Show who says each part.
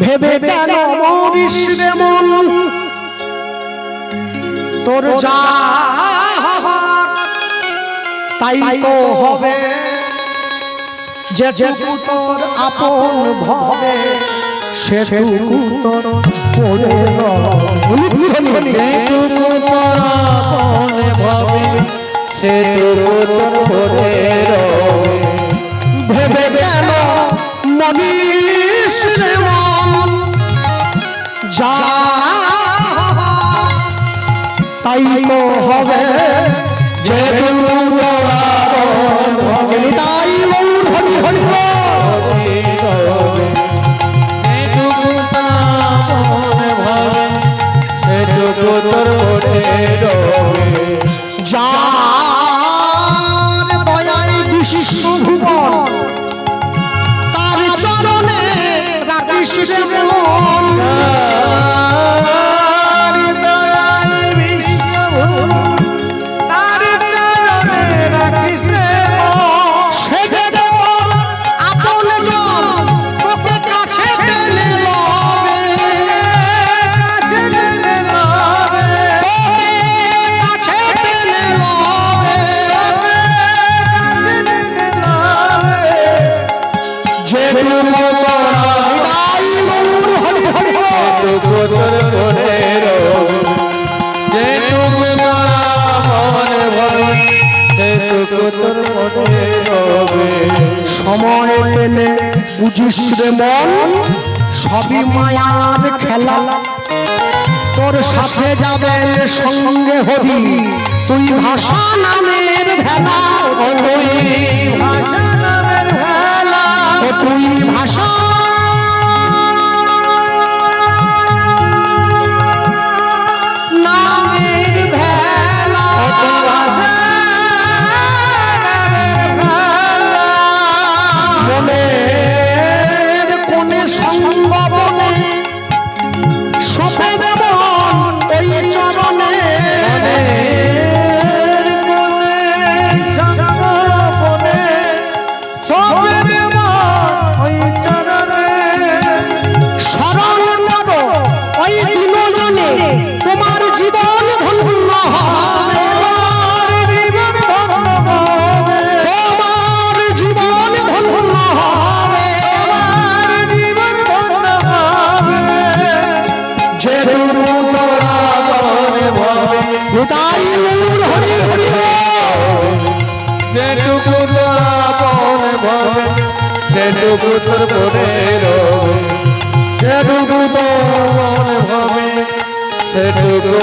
Speaker 1: ভেবে কেন মরিস রে মন? তোর যা তাই তো হবে। যেটুকু তোর আপন ভবে সেটুকু তোর পড়ে
Speaker 2: যেটুকু তোর আপন ভাবে সেটুকু তোর ভরে
Speaker 1: ভেবে কেন মনিস রে যা। তাই তো হবে ভবে তাই হরি হরি যার দয়ায় বিশ্ব ভুবন, তার চরণে রাখিস সময় পেলে বুঝিস রে মন, সবই মায়ার খেলা। তোর সাথে যাবেন সঙ্গে হরি তুই ভাষা নামের ভেলা যেটুকু তোরা
Speaker 2: তোর আপন সেটুকু তোর ভরে রবে যেটুকু তোর মন ভাবে সেটুকু